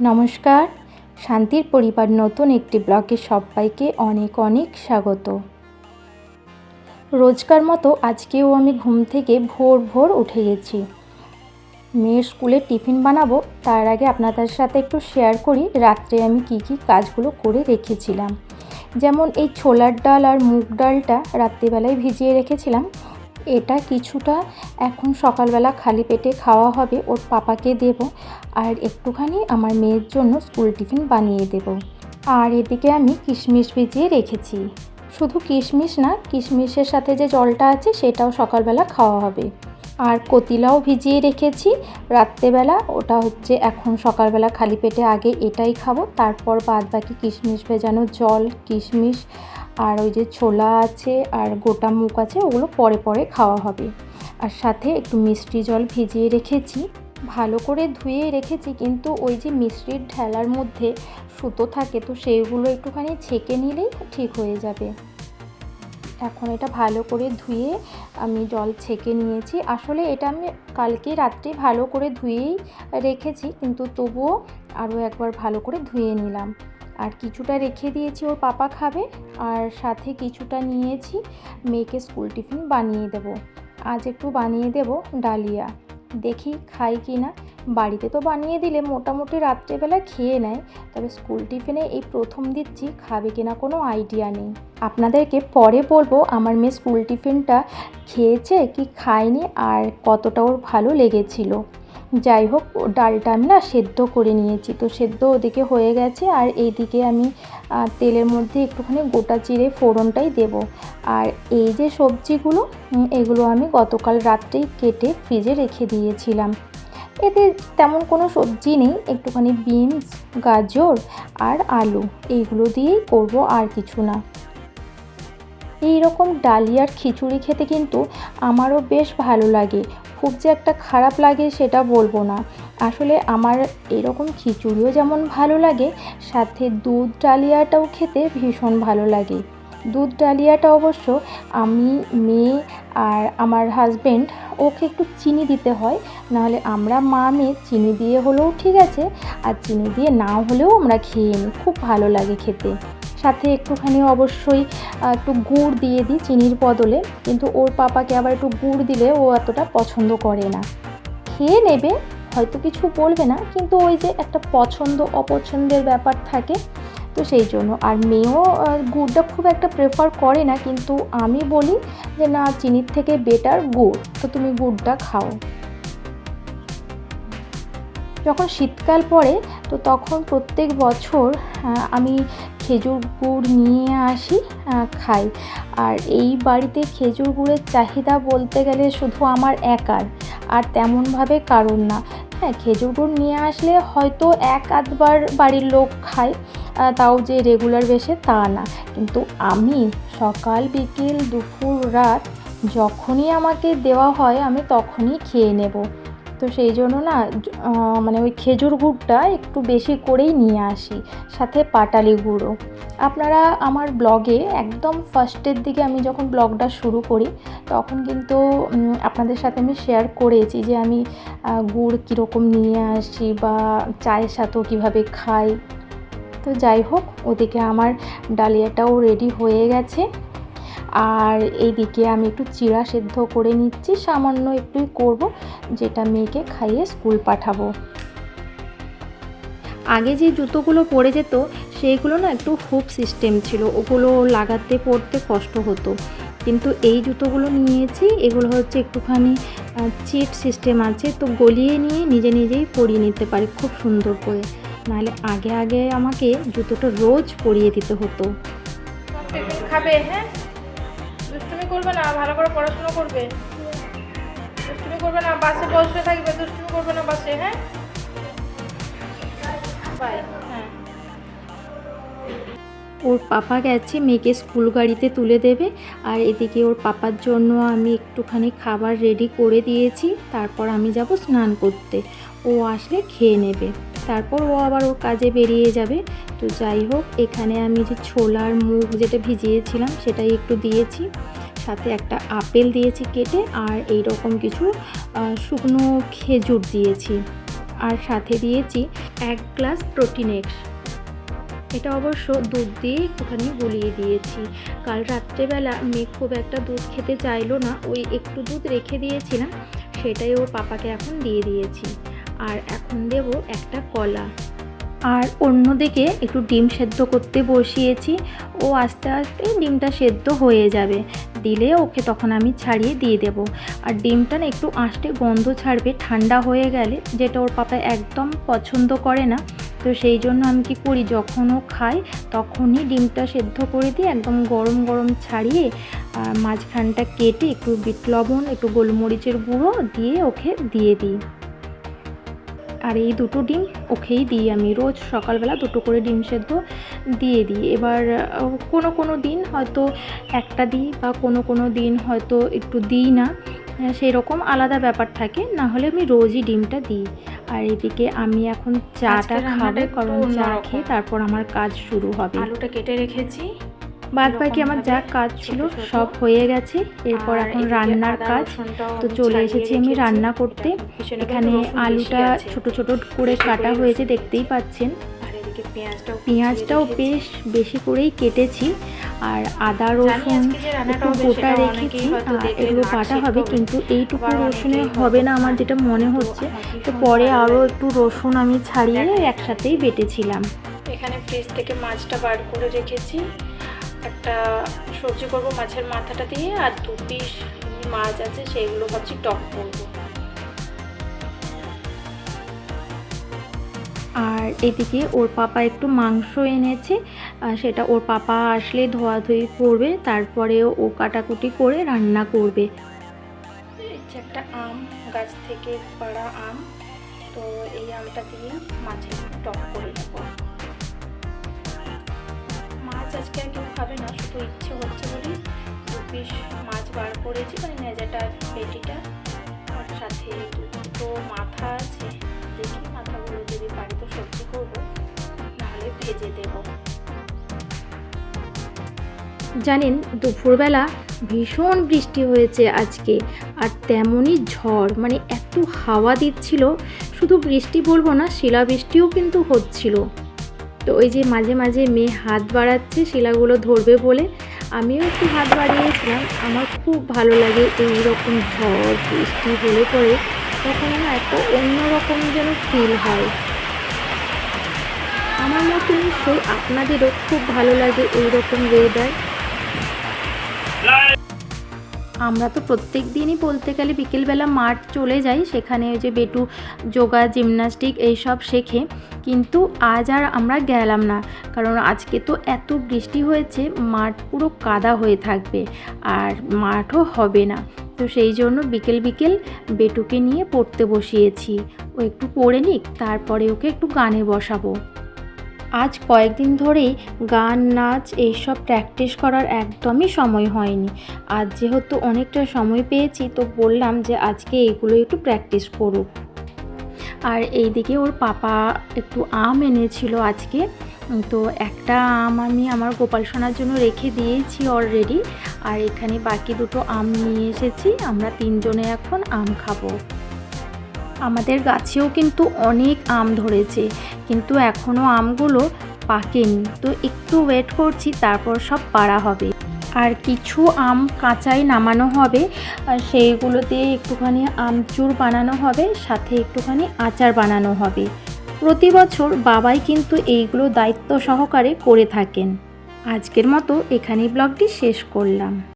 নমস্কার। শান্তির পরিবার নতুন একটি ব্লগে সবাইকে অনেক অনেক স্বাগত। রোজকার মতো আজকেও আমি ঘুম থেকে ভোর ভোর উঠে গেছি। মেয়ের স্কুলে টিফিন বানাবো, তার আগে আপনাদের সাথে একটু শেয়ার করি, রাত্রে আমি কি কি কাজগুলো করে রেখেছিলাম। যেমন এই ছোলার ডাল আর মুগ ডালটা রাত্রিবেলায় ভিজিয়ে রেখেছিলাম। এটা কিছুটা এখন সকালবেলা খালি পেটে খাওয়া হবে, ওর পাপাকে দেব আর একটুখানি আমার মেয়ের জন্য স্কুল টিফিন বানিয়ে দেব। আর এদিকে আমি কিশমিশ ভিজিয়ে রেখেছি। শুধু কিশমিশ না, কিশমিশের সাথে যে জলটা আছে সেটাও সকালবেলা খাওয়া হবে। আর কতিলাও ভিজিয়ে রেখেছি। রাত্রেবেলা ওটা হচ্ছে এখন সকালবেলা খালি পেটে আগে এটাই খাব, তারপর বাদ বাকি কিশমিশ ভেজানো জল, কিশমিশ আর ওই যে ছোলা আছে আর গোটা মুগ আছে, ওগুলো পরে পরে খাওয়া হবে। আর সাথে একটু মিষ্টি জল ভিজিয়ে রেখেছি। ভালো করে ধুয়ে রেখেছি, কিন্তু ওই যে মিষ্টির ঢেলার মধ্যে সুতো থাকে, তো সেইগুলো একটুখানি ছেঁকে নিলেই ঠিক হয়ে যাবে। এখন এটা ভালো করে ধুয়ে আমি জল ছেঁকে নিয়েছি। আসলে এটা আমি কালকে রাত্রে ভালো করে ধুয়েই রেখেছি, কিন্তু তবুও আরও একবার ভালো করে ধুয়ে নিলাম। আর কিছুটা রেখে দিয়েছি ওর পাপা খাবে আর সাথে কিছুটা নিয়েছি মেয়েকে স্কুল টিফিন বানিয়ে দেব। আজ একটু বানিয়ে দেব ডালিয়া। দেখি খাই কি না। বাড়িতে তো বানিয়ে দিলে মোটামুটি রাত্রেবেলা খেয়ে নেয়। তবে স্কুল টিফিনে এই প্রথম দিচ্ছি, খাবে কিনা কোনো আইডিয়া নেই। আপনাদেরকে পরে বলব আমার মেয়ে স্কুল টিফিনটা খেয়েছে কি খায়নি আর কতটা ওর ভালো লেগেছিল। যাই হোক, ডালটা আমি না সেদ্ধ করে নিয়েছি। তো সেদ্ধ ওদিকে হয়ে গেছে আর এইদিকে আমি তেলের মধ্যে একটুখানি গোটা চিড়ে ফোড়নটাই দেব। আর এই যে সবজিগুলো এগুলো আমি গতকাল রাত্রেই কেটে ফ্রিজে রেখে দিয়েছিলাম। এতে তেমন কোনো সবজি নেই, একটুখানি বিনস, গাজর আর আলু, এইগুলো দিয়েই করব আর কিছু না। এই রকম ডালিয়ার খিচুড়ি খেতে কিন্তু আমারও বেশ ভালো লাগে। খুব যে একটা খারাপ লাগে সেটা বলব না। আসলে আমার এরকম খিচুড়িও যেমন ভালো লাগে, সাথে দুধ ডালিয়াটাও খেতে ভীষণ ভালো লাগে। দুধ ডালিয়াটা অবশ্য আমি মেয়ে আর আমার হাজব্যান্ড ওকে একটু চিনি দিতে হয়, নাহলে আমরা মা মেয়ে চিনি দিয়ে হলেও ঠিক আছে, আর চিনি দিয়ে না হলেও আমরা খেয়ে নিই, খুব ভালো লাগে খেতে। সাথে একটুখানি অবশ্যই একটু গুড় দিয়ে দিই চিনির বদলে, কিন্তু ওর পাপাকে আবার একটু গুড় দিলে ও এতটা পছন্দ করে না। খেয়ে নেবে, হয়তো কিছু বলবে না, কিন্তু ওই যে একটা পছন্দ অপছন্দের ব্যাপার থাকে, তো সেই জন্য। আর মেয়েও গুড়টা খুব একটা প্রেফার করে না, কিন্তু আমি বলি যে, না, চিনির থেকে বেটার গুড়, তো তুমি গুড়টা খাও। যখন শীতকাল পড়ে, তো তখন প্রত্যেক বছর আমি খেজুর গুড় নিয়ে আসি খাই। আর এই বাড়িতে খেজুর গুড়ের চাহিদা বলতে গেলে শুধু আমার একার, আর তেমনভাবে কারণ না। হ্যাঁ খেজুর গুড় নিয়ে আসলে হয়তো এক আধবার বাড়ির লোক খায় তাও যে রেগুলার বেশে তা না। কিন্তু আমি সকাল, বিকেল, দুপুর, রাত যখনই আমাকে দেওয়া হয় আমি তখনই খেয়ে নেব। তো সেই জন্য না মানে ওই খেজুর গুড়টা একটু বেশি করেই নিয়ে আসি, সাথে পাটালি গুঁড়ো। আপনারা আমার ব্লগে একদম ফার্স্টের দিকে আমি যখন ব্লগটা শুরু করি, তখন কিন্তু আপনাদের সাথে আমি শেয়ার করেছি যে আমি গুড় কীরকম নিয়ে আসি বা চায়ের সাথেও কীভাবে খাই। তো যাই হোক, ওদিকে আমার ডালিয়াটাও রেডি হয়ে গেছে। আর এইদিকে আমি একটু চিড়া সেদ্ধ করে নিচ্ছি। সামান্য একটুই করব, যেটা মেয়েকে খাইয়ে স্কুল পাঠাবো। আগে যে জুতোগুলো পরে যেত, সেইগুলো না একটু হুপ সিস্টেম ছিল। ওগুলো লাগাতে পড়তে কষ্ট হতো। কিন্তু এই জুতোগুলো নিয়েছি। এগুলো হচ্ছে একটুখানি চিট সিস্টেম আছে। তো গলিয়ে নিয়ে নিজে নিজেই পরিয়ে নিতে পারে খুব সুন্দর করে। নাহলে আগে আগে আমাকে জুতোটা রোজ পরিয়ে দিতে হতো। খাবে হ্যাঁ? করবে না, ভালো করে পড়াশোনা করবে। দুষ্টুমি করবে না, বাসে বসে থাকবে, দুষ্টুমি করবে না বাসে হ্যাঁ? বাই হ্যাঁ। ওর পাপা গেছে, মেয়েকে স্কুল গাড়িতে তুলে দেবে। আর এদিকে ওর পাপার জন্য আমি একটুখানি খাবার রেডি করে দিয়েছি। তারপর আমি যাব স্নান করতে। ও আসলে খেয়ে নেবে। তারপর ও আবার ওর কাজে বেরিয়ে যাবে। তো যাই হোক, এখানে আমি যে ছোলার মুগ যেটা ভিজিয়েছিলাম, সেটাই একটু দিয়েছি। সাথে একটা আপেল দিয়েছি কেটে আর এই রকম কিছু শুকনো খেজুর দিয়েছি। আর সাথে দিয়েছি এক গ্লাস প্রোটিন এক্স এটা অবশ্য দুধ দিয়ে একটুখানি গুলিয়ে দিয়েছি। কাল রাত্রেবেলা মেয়ে খুব একটা দুধ খেতে চাইলো না, ওই একটু দুধ রেখে দিয়েছিলাম, সেটাই ওর পাপাকে এখন দিয়ে দিয়েছি। আর এখন দেব একটা কলা। আর অন্যদিকে একটু ডিম সেদ্ধ করতে বসিয়েছি। ও আস্তে আস্তে ডিমটা সেদ্ধ হয়ে যাবে। দিলে ওকে তখন আমি ছাড়িয়ে দিয়ে দেব। আর ডিমটা না একটু আঁশটে গন্ধ ছাড়বে, ঠান্ডা হয়ে গেলে, যেটা ওর পাপা একদম পছন্দ করে না। তো সেই জন্য আমি কি করি, যখন ও খায়, তখনই ডিমটা সেদ্ধ করে দিই একদম গরম গরম ছাড়িয়ে মাঝখানটা কেটে একটু বিট লবণ, একটু গোলমরিচের গুঁড়ো দিয়ে ওকে দিয়ে দিই। আর এই দুটো ডিম ওকেই দিই আমি। রোজ সকালবেলা দুটো করে ডিম সেদ্ধ দিয়ে দিই। এবার কোনো কোনো দিন হয়তো একটা দিই বা কোনো কোনো দিন হয়তো একটু দিই না। সেই রকম আলাদা ব্যাপার থাকে না হলে আমি রোজই ডিমটা দিই। আর এদিকে আমি এখন চাটা খাব কারণ চা খেয়ে তারপর আমার কাজ শুরু হবে। আলুটা কেটে রেখেছি। বাদ বাকি আমার যা কাজ ছিল সব হয়ে গেছে। এরপর এখন রান্নার কাজ। তো চলে এসেছি আমি রান্না করতে। এখানে আলুটা। ছোট ছোট করে কাটা হয়েছে দেখতেই পাচ্ছেন। পেঁয়াজটাও। বেশ বেশি করেই কেটেছি। আর আদা রসুন একটু গোটা রেখেছি। এগুলো বাটা হবে হবে। কিন্তু এইটুকু রসুনে হবে না আমার যেটা মনে হচ্ছে। তো পরে আরও একটু রসুন আমি ছাড়িয়ে একসাথেই বেটেছিলাম। এখানে ফ্রিজ থেকে মাছটা বার করে রেখেছি। একটা সবজি করব মাছের মাথাটা দিয়ে আর দু পিস মাছ আছে সেগুলো ভাবছি টক করব। আর এদিকে ওর পাপা একটু মাংস এনেছে আর সেটা ওর পাপা আসলে ধোয়াধুয়ি করবে তারপরে ও কাটাকুটি করে রান্না করবে। একটা আম গাছ থেকে পাড়া আম তো এই আমটা দিয়ে মাছের টক করে নেব। মাছ আজকে আর কেউ খাবে না, শুধু ইচ্ছে হচ্ছে বলেই দু পিস মাছ বার করেছি মানে নেজাটা পেটিটা আর সাথে দুটো মাথা আছে। দেখি মাথাগুলো যদি পারি তো সবজি করব, নাহলে ভেজে দেবো। জানেন, দুপুরবেলা ভীষণ বৃষ্টি হয়েছে আজকে, আর তেমনই ঝড় মানে এত হাওয়া দিচ্ছিল, শুধু বৃষ্টি বলব না, শিলাবৃষ্টিও কিন্তু হচ্ছিল। তো ওই যে মাঝে মাঝে মেয়ে হাত বাড়াচ্ছে, শিলাগুলো ধরবে বলে আমিও একটু হাত বাড়িয়েছিলাম। আমার খুব ভালো লাগে এই রকম ঝড়, বৃষ্টি হলে পরে তখন না একটা অন্যরকম যেন ফিল হয়। আমার মতো নিশ্চয়ই আপনাদেরও খুব ভালো লাগে এই রকম ওয়েদার আমরা তো প্রত্যেক দিনই বলতে গেলে বিকেলবেলা মাঠ চলে যাই, সেখানে ওই যে বেটু, যোগা, জিমনাস্টিক এইসব শেখে। কিন্তু আজ আর আমরা গেলাম না, কারণ আজকে তো এত বৃষ্টি হয়েছে, মাঠ পুরো কাদা হয়ে থাকবে, আর মাঠও হবে না। তো সেই জন্য বিকেল বিকেল বেটুকে নিয়ে পড়তে বসিয়েছি। ও একটু পড়ে নিক, তারপরে ওকে একটু গানে বসাবো। আজ কয়েকদিন ধরেই গান, নাচ এইসব প্র্যাকটিস করার একদমই সময় হয়নি। আজ যেহেতু অনেকটা সময় পেয়েছি, তো বললাম যে আজকে এইগুলো একটু প্র্যাকটিস করুক। আর এইদিকে ওর পাপা একটু আম এনেছিল আজকে। তো একটা আম আমি আমার গোপাল সোনার জন্য রেখে দিয়েছি অলরেডি আর এখানে বাকি দুটো আম নিয়ে এসেছি। আমরা তিনজনে এখন আম খাব। আমাদের গাছেও কিন্তু অনেক আম ধরেছে, কিন্তু এখনও আমগুলো পাকেনি। তো একটু ওয়েট করছি, তারপর সব পাড়া হবে। আর কিছু আম কাঁচাই নামানো হবে, আর সেইগুলোতে একটুখানি আমচুর বানানো হবে, সাথে একটুখানি আচার বানানো হবে। প্রতি বছর বাবাই কিন্তু এইগুলো দায়িত্ব সহকারে করে থাকেন। আজকের মতো এখানেই ব্লগটি শেষ করলাম।